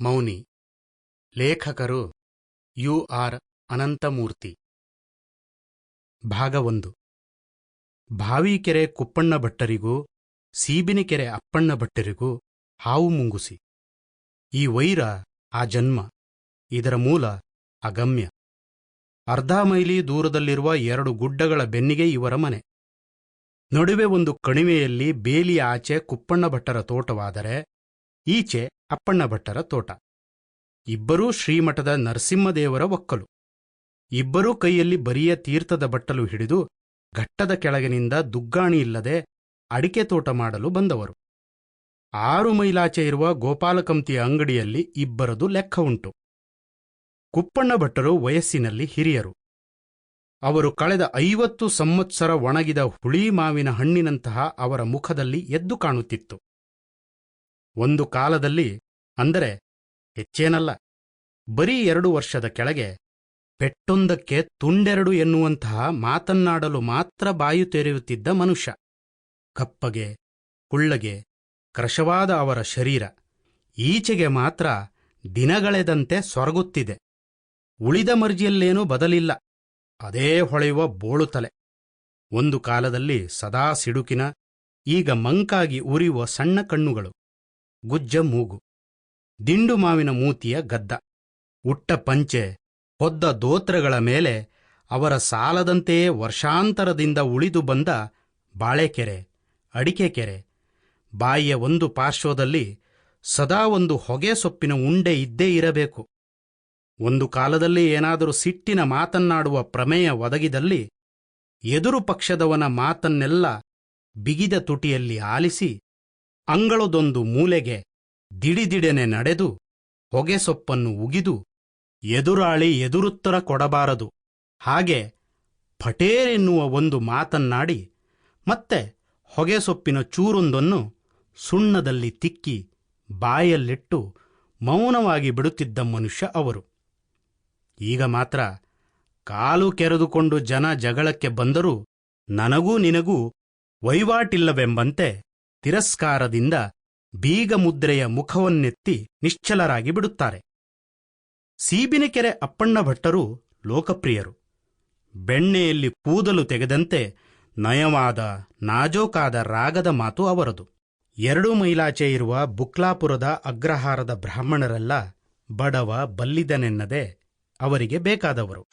ಮೌನಿ. ಲೇಖಕರು you are Ananthamurthy. ಭಾಗ ಒಂದು. ಭಾವಿಕೆರೆ ಕುಪ್ಪಣ್ಣ ಭಟ್ಟರಿಗೂ ಸೀಬಿನಿಕೆರೆ ಅಪ್ಪಣ್ಣ ಭಟ್ಟರಿಗೂ ಹಾವು ಮುಂಗುಸಿ. ಈ ವೈರ ಆ ಜನ್ಮ, ಇದರ ಮೂಲ ಅಗಮ್ಯ. ಅರ್ಧ ಮೈಲಿ ದೂರದಲ್ಲಿರುವ ಎರಡು ಗುಡ್ಡಗಳ ಬೆನ್ನಿಗೆ ಇವರ ಮನೆ. ನಡುವೆ ಒಂದು ಕಣಿವೆಯಲ್ಲಿ ಬೇಲಿಯ ಆಚೆ ಕುಪ್ಪಣ್ಣ ಭಟ್ಟರ ತೋಟವಾದರೆ, ಈಚೆ ಅಪ್ಪಣ್ಣ ಭಟ್ಟರ ತೋಟ. ಇಬ್ಬರೂ ಶ್ರೀಮಠದ ನರಸಿಂಹದೇವರ ಒಕ್ಕಲು. ಇಬ್ಬರೂ ಕೈಯಲ್ಲಿ ಬರಿಯ ತೀರ್ಥದ ಬಟ್ಟಲು ಹಿಡಿದು ಘಟ್ಟದ ಕೆಳಗಿನಿಂದ ದುಗ್ಗಾಣಿ ಇಲ್ಲದೆ ಅಡಿಕೆ ತೋಟ ಮಾಡಲು ಬಂದವರು. ಆರು ಮೈಲಾಚೆ ಇರುವ ಗೋಪಾಲಕಂತಿಯ ಅಂಗಡಿಯಲ್ಲಿ ಇಬ್ಬರದು ಲೆಕ್ಕ ಉಂಟು. ಕುಪ್ಪಣ್ಣ ಭಟ್ಟರು ವಯಸ್ಸಿನಲ್ಲಿ ಹಿರಿಯರು. ಅವರು ಕಳೆದ ಐವತ್ತು ಸಂವತ್ಸರ ಒಣಗಿದ ಹುಳಿ ಮಾವಿನ ಹಣ್ಣಿನಂತಹ ಅವರ ಮುಖದಲ್ಲಿ ಎದ್ದು ಕಾಣುತ್ತಿತ್ತು. ಒಂದು ಕಾಲದಲ್ಲಿ, ಅಂದರೆ ಹೆಚ್ಚೇನಲ್ಲ, ಬರೀ ಎರಡು ವರ್ಷದ ಕೆಳಗೆ ಪೆಟ್ಟೊಂದಕ್ಕೆ ತುಂಡೆರಡು ಎನ್ನುವಂತಹ ಮಾತನ್ನಾಡಲು ಮಾತ್ರ ಬಾಯು ತೆರೆಯುತ್ತಿದ್ದ ಮನುಷ್ಯ. ಕಪ್ಪಗೆ, ಕುಳ್ಳಗೆ ಕ್ರಶವಾದ ಅವರ ಶರೀರ, ಈಚೆಗೆ ಮಾತ್ರ ದಿನಗಳೆದಂತೆ ಸೊರಗುತ್ತಿದೆ. ಉಳಿದ ಮರ್ಜಿಯಲ್ಲೇನೂ ಬದಲಿಲ್ಲ, ಅದೇ ಹೊಳೆಯುವ ಬೋಳುತಲೆ ಒಂದು ಕಾಲದಲ್ಲಿ ಸದಾ ಸಿಡುಕಿನ, ಈಗ ಮಂಕಾಗಿ ಉರಿಯುವ ಸಣ್ಣ ಕಣ್ಣುಗಳು. ಗುಜ್ಜ ಮೂಗು. ದಿಂಡು ಮಾವಿನ ಮೂತಿಯ ಗದ್ದ. ಉಟ್ಟ ಪಂಚೆ. ಹೊದ್ದ ದೋತ್ರಗಳ ಮೇಲೆ ಅವರ ಸಾಲದಂತೆಯೇ ವರ್ಷಾಂತರದಿಂದ ಉಳಿದು ಬಂದ ಬಾಳೆಕೆರೆ, ಅಡಿಕೆ ಕೆರೆ. ಬಾಯಿಯ ಒಂದು ಪಾರ್ಶ್ವದಲ್ಲಿ ಸದಾ ಒಂದು ಹೊಗೆ ಸೊಪ್ಪಿನ ಉಂಡೆ ಇದ್ದೇ ಇರಬೇಕು. ಒಂದು ಕಾಲದಲ್ಲಿ ಏನಾದರೂ ಸಿಟ್ಟಿನ ಮಾತನ್ನಾಡುವ ಪ್ರಮೇಯ ಒದಗಿದಲ್ಲಿ ಎದುರು ಪಕ್ಷದವನ ಮಾತನ್ನೆಲ್ಲ ಬಿಗಿದ ತುಟಿಯಲ್ಲಿ ಆಲಿಸಿ ಅಂಗಳದೊಂದು ಮೂಲೆಗೆ ದಿಡಿದಿಡೆನೆ ನಡೆದು ಹೊಗೆಸೊಪ್ಪನ್ನು ಉಗಿದು ಎದುರಾಳಿ ಎದುರುತ್ತರ ಕೊಡಬಾರದು. ಹಾಗೆ ಫಟೇರೆನ್ನುವ ಒಂದು ಮಾತನ್ನಾಡಿ ಮತ್ತೆ ಹೊಗೆಸೊಪ್ಪಿನ ಚೂರೊಂದನ್ನು ಸುಣ್ಣದಲ್ಲಿ ತಿಕ್ಕಿ ಬಾಯಲ್ಲಿಟ್ಟು ಮೌನವಾಗಿ ಬಿಡುತ್ತಿದ್ದ ಮನುಷ್ಯ ಅವರು. ಈಗ ಮಾತ್ರ ಕಾಲು ಕೆರೆದುಕೊಂಡು ಜನ ಜಗಳಕ್ಕೆ ಬಂದರೂ ನನಗೂ ನಿನಗೂ ವಹಿವಾಟಿಲ್ಲವೆಂಬಂತೆ ತಿರಸ್ಕಾರದಿಂದ ಬೀಗ ಮುದ್ರೆಯ ಮುಖವನ್ನೆತ್ತಿ ನಿಶ್ಚಲರಾಗಿ ಬಿಡುತ್ತಾರೆ. ಸೀಬಿನಕೆರೆ ಅಪ್ಪಣ್ಣ ಭಟ್ಟರು ಲೋಕಪ್ರಿಯರು. ಬೆಣ್ಣೆಯಲ್ಲಿ ಕೂದಲು ತೆಗೆದಂತೆ ನಯವಾದ, ನಾಜೋಕಾದ ರಾಗದ ಮಾತು ಅವರದು. ಎರಡು ಮೈಲಾಚೆ ಇರುವ ಬುಕ್ಲಾಪುರದ ಅಗ್ರಹಾರದ ಬ್ರಾಹ್ಮಣರೆಲ್ಲ ಬಡವ ಬಲ್ಲಿದನೆನ್ನದೆ ಅವರಿಗೆ ಬೇಕಾದವರು.